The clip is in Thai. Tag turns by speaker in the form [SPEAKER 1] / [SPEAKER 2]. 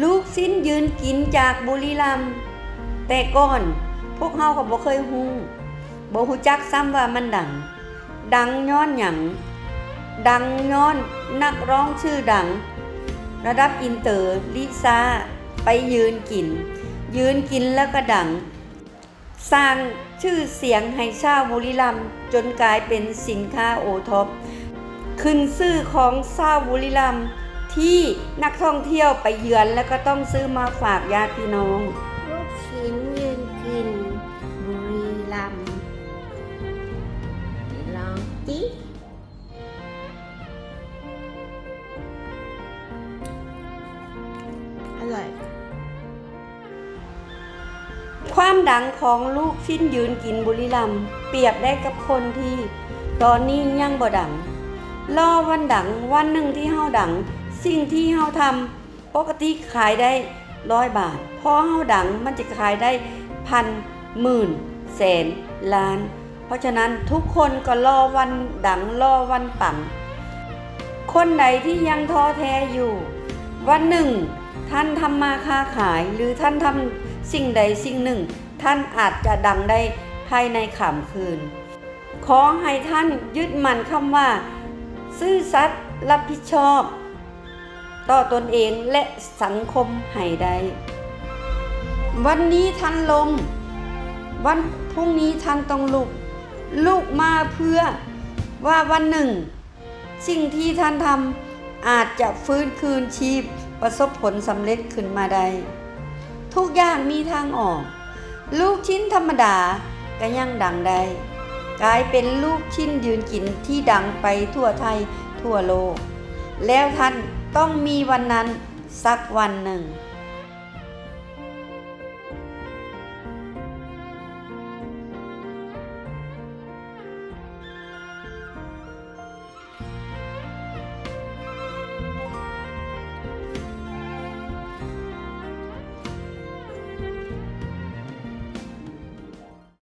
[SPEAKER 1] ลูกสิ้นยืนกินจากบุรีรัมย์แต่ก่อนพวกเฮาก็บ่เคยฮู้บ่ฮู้จักซ้ำว่ามันดัง ดังย้อนหยังดังย้อนนักร้องชื่อดัง ระดับอินเตอร์ลิซ่าไปยืนกิน ยืนกินแล้วก็ดัง สร้างชื่อเสียงให้ชาวบุรีรัมย์จนกลายเป็นสินค้าโอท็อปขึ้นชื่อของชาวบุรีรัมย์ ที่นักท่องเที่ยวไปเยือนแล้วก็ต้องซื้อมาฝากญาติพี่น้อง
[SPEAKER 2] ลูกชิ้นยืนกิน บุรีรัมย์ลองจิอร่อย
[SPEAKER 1] ความดังของลูกชิ้นยืนกินบุรีรัมย์เปรียบได้กับคนที่ ตอนนี้ยังบ่ดังรอวันดังวันหนึ่งที่เฮาดัง สิ่งที่เฮาทำปกติขายได้ร้อยบาท พอเฮาดังมันจะขายได้พันหมื่นแสนล้าน เพราะฉะนั้นทุกคนก็รอวันดังรอวันปัง คนใดที่ยังท้อแท้อยู่ วันหนึ่ง ท่านทำมาค้าขายหรือท่านทำสิ่งใดสิ่งหนึ่ง ท่านอาจจะดังได้ภายในขำคืน ขอให้ท่านยึดมั่นคำว่า ซื่อสัตย์รับผิดชอบ ต่อตนเองและสังคมให้ได้ วันนี้ท่านลมวันพรุ่งนี้ท่านต้องลุก ลุกมาเพื่อว่าวันหนึ่ง สิ่งที่ท่านทำอาจจะฟื้นคืนชีพประสบผลสำเร็จขึ้นมาได้ ทุกอย่างมีทางออก ลูกชิ้นธรรมดาก็ยังดังได้ กลายเป็นลูกชิ้นยืนกินที่ดังไปทั่วไทยทั่วโลก แล้วท่าน ต้องมีวันนั้นสักวันหนึ่ง